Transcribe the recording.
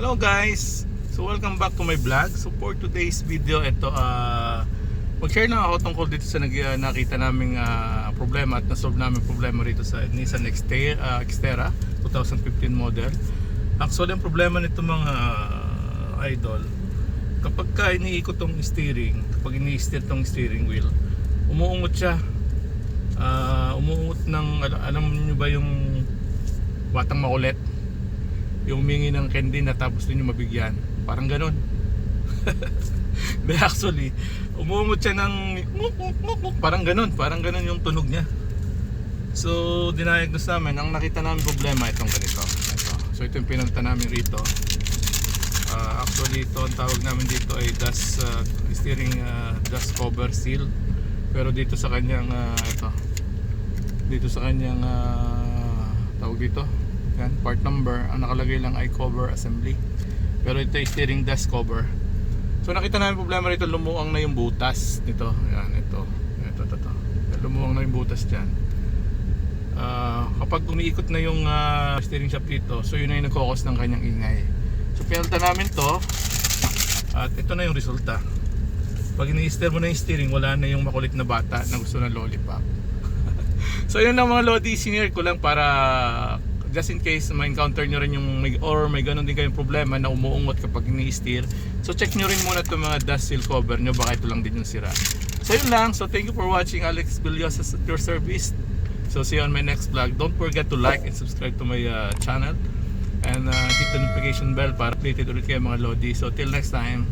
Hello guys! So welcome back to my vlog. So for today's video, ito uh, mag-share na ako tungkol dito sa nag, uh, nakita naming uh, problema at na-solve namin problema rito sa Nissan Xterra, uh, Xterra 2015 model. Actually, ang problema nito mga uh, idol, kapag ka iniikot tong steering, kapag ini-steer tong steering wheel, umuungot siya. Uh, umuungot ng, al- alam niyo ba yung batang makulit? Yung humingi ng candy na tapos din yung mabigyan. Parang ganun. But actually, umuungot siya ng nguk, nguk, nguk, nguk. parang ganun. Parang ganun yung tunog niya. So, dinayagnos namin. Ang nakita namin problema, itong ganito. Ito. So, ito yung pinunta namin rito. Ah, actually, ito ang tawag namin dito ay dust, ah, steering ah, dust cover seal. Pero dito sa kanyang, ah, ito. Dito sa kanyang, ah, tawag dito, yan, part number, ang nakalagay lang ay cover assembly. Pero ito ay steering dust cover. So nakita namin problema rito, lumuang na yung butas nito. Yan, ito. Ito, ito, ito. Lumuang na yung butas dyan. Ah, kapag umiikot na yung ah, steering shaft dito, so yun yung nagkokos ng kanyang ingay. So pinalta namin to at ito na yung resulta. Pag ini-steer mo na yung steering, wala na yung makulit na bata na gusto ng lollipop. so yun lang mga Lodi, sinare ko lang para just in case ma-encounter nyo rin yung may, or may ganun din kayong problema na umuungot kapag ini-steer. So check nyo rin muna itong mga dust seal cover nyo, baka ito lang din yung sira. So yun lang, so thank you for watching Alex Villosa at your service. So see you on my next vlog. Don't forget to like and subscribe to my uh, channel. And uh, hit the notification bell para updated ulit kayo mga Lodi. So till next time,